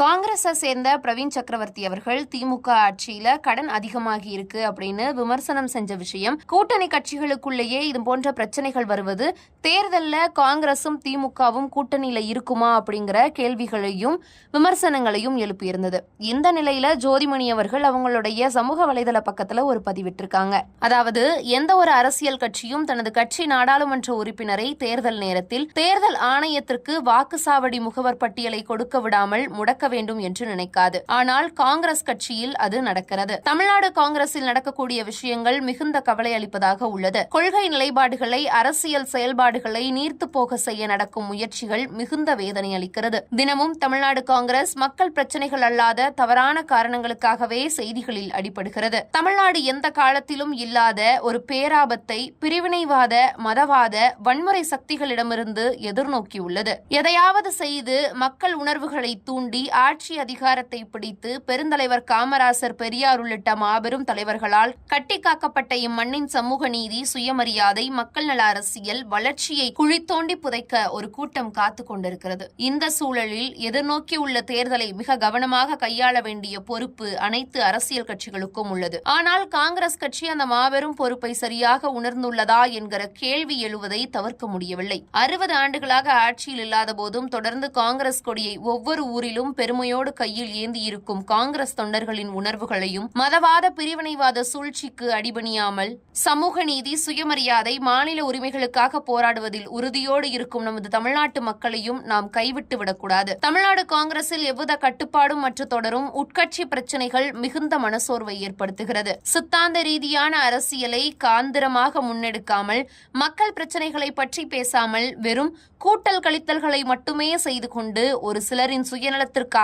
காங்கிரஸை சேர்ந்த பிரவீன் சக்கரவர்த்தி அவர்கள் திமுக ஆட்சியில கடன் அதிகமாகி இருக்கு அப்படின்னு விமர்சனம் செஞ்ச விஷயம். கூட்டணி கட்சிகளுக்குள்ளேயே இது போன்ற பிரச்சனைகள் வருவது தேர்தலில் காங்கிரசும் திமுகவும் கூட்டணியில இருக்குமா அப்படிங்கிற கேள்விகளையும் விமர்சனங்களையும் எழுப்பியிருந்தது. இந்த நிலையில ஜோதிமணி அவர்கள் அவங்களுடைய சமூக வலைதள பக்கத்துல ஒரு பதிவிட்டிருக்காங்க. அதாவது எந்த ஒரு அரசியல் கட்சியும் தனது கட்சி நாடாளுமன்ற உறுப்பினரை தேர்தல் நேரத்தில் தேர்தல் ஆணையத்திற்கு வாக்குச்சாவடி முகவர் பட்டியலை கொடுக்க விடாமல் முடக்க வேண்டும் என்று நினைக்காது. ஆனால் காங்கிரஸ் கட்சியில் அது நடக்கிறது. தமிழ்நாடு காங்கிரஸில் நடக்கக்கூடிய விஷயங்கள் மிகுந்த கவலை அளிப்பதாக உள்ளது. கொள்கை நிலைப்பாடுகளை அரசியல் செயல்பாடுகளை நீர்த்து போக செய்ய நடக்கும் முயற்சிகள் மிகுந்த வேதனை அளிக்கிறது. தினமும் தமிழ்நாடு காங்கிரஸ் மக்கள் பிரச்சனைகள் அல்லாத தவறான காரணங்களுக்காகவே செய்திகளில் அடிபடுகிறது. தமிழ்நாடு எந்த காலத்திலும் இல்லாத ஒரு பேராபத்தை பிரிவினைவாத மதவாத வன்முறை சக்திகளிடமிருந்து எதிர்நோக்கியுள்ளது. எதையாவது செய்து மக்கள் உணர்வுகளை தூண்டி ஆட்சி அதிகாரத்தை பிடித்து பெருந்தலைவர் காமராசர் பெரியார் உள்ளிட்ட மாபெரும் தலைவர்களால் கட்டிக்காக்கப்பட்ட இம்மண்ணின் சமூக நீதி சுயமரியாதை மக்கள் நல அரசியல் வளர்ச்சியை குழித்தோண்டி புதைக்க ஒரு கூட்டம் காத்து கொண்டிருக்கிறது. இந்த சூழலில் எதிர்நோக்கி உள்ள தேர்தலை மிக கவனமாக கையாள வேண்டிய பொறுப்பு அனைத்து அரசியல் கட்சிகளுக்கும் உள்ளது. ஆனால் காங்கிரஸ் கட்சி அந்த மாபெரும் பொறுப்பை சரியாக உணர்ந்துள்ளதா என்கிற கேள்வி எழுவதை தவிர்க்க முடியவில்லை. அறுபது ஆண்டுகளாக ஆட்சியில் இல்லாத போதும் தொடர்ந்து காங்கிரஸ் கொடியை ஒவ்வொரு ஊரிலும் பெரு பெருமையோடு கையில் ஏந்தியிருக்கும் காங்கிரஸ் தொண்டர்களின் உணர்வுகளையும் மதவாத பிரிவினைவாத சூழ்ச்சிக்கு அடிபணியாமல் சமூக நீதி சுயமரியாதை மாநில உரிமைகளுக்காக போராடுவதில் உறுதியோடு இருக்கும் நமது தமிழ்நாட்டு மக்களையும் நாம் கைவிட்டு விடக்கூடாது. தமிழ்நாடு காங்கிரஸில் எவ்வித கட்டுப்பாடும் மற்ற தொடரும் உட்கட்சி பிரச்சனைகள் மிகுந்த மனசோர்வை ஏற்படுத்துகிறது. சித்தாந்த ரீதியான அரசியலை காந்திரமாக முன்னெடுக்காமல் மக்கள் பிரச்சனைகளை பற்றி பேசாமல் வெறும் கூட்டல் கழித்தல்களை மட்டுமே செய்து கொண்டு ஒரு சிலரின் சுயநலத்திற்காக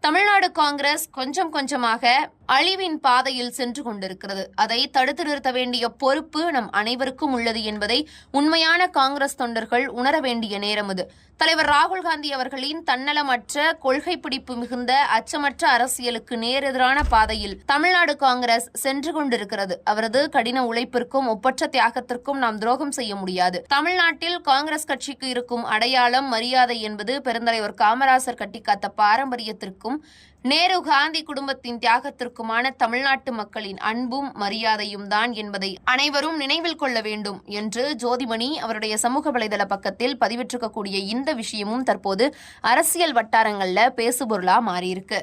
தமிழ்நாடு காங்கிரஸ் கொஞ்சம் கொஞ்சமாக அழிவின் பாதையில் சென்று கொண்டிருக்கிறது. அதை தடுத்து நிறுத்த வேண்டிய பொறுப்பு நம் அனைவருக்கும் உள்ளது என்பதை உண்மையான காங்கிரஸ் தொண்டர்கள் உணர வேண்டிய நேரம் இது. தலைவர் ராகுல் காந்தி அவர்களின் தன்னலமற்ற கொள்கை பிடிப்பு மிகுந்த அச்சமற்ற அரசியலுக்கு நேரெதிரான பாதையில் தமிழ்நாடு காங்கிரஸ் சென்று கொண்டிருக்கிறது. அவரது கடின உழைப்பிற்கும் ஒப்பற்ற தியாகத்திற்கும் நாம் துரோகம் செய்ய முடியாது. தமிழ்நாட்டில் காங்கிரஸ் கட்சிக்கு இருக்கும் அடையாளம் மரியாதை என்பது பெருந்தலைவர் காமராசர் கட்டிக்காத்த பாரம் பாரம்பரியத்திற்கும் நேரு காந்தி குடும்பத்தின் தியாகத்திற்குமான தமிழ்நாட்டு மக்களின் அன்பும் மரியாதையும் தான் என்பதை அனைவரும் நினைவில் கொள்ள வேண்டும் என்று ஜோதிமணி அவருடைய சமூக வலைதள பக்கத்தில் பதிவிட்டிருக்கக்கூடிய இந்த விஷயமும் தற்போது அரசியல் வட்டாரங்களில் பேசுபொருளா மாறியிருக்கு.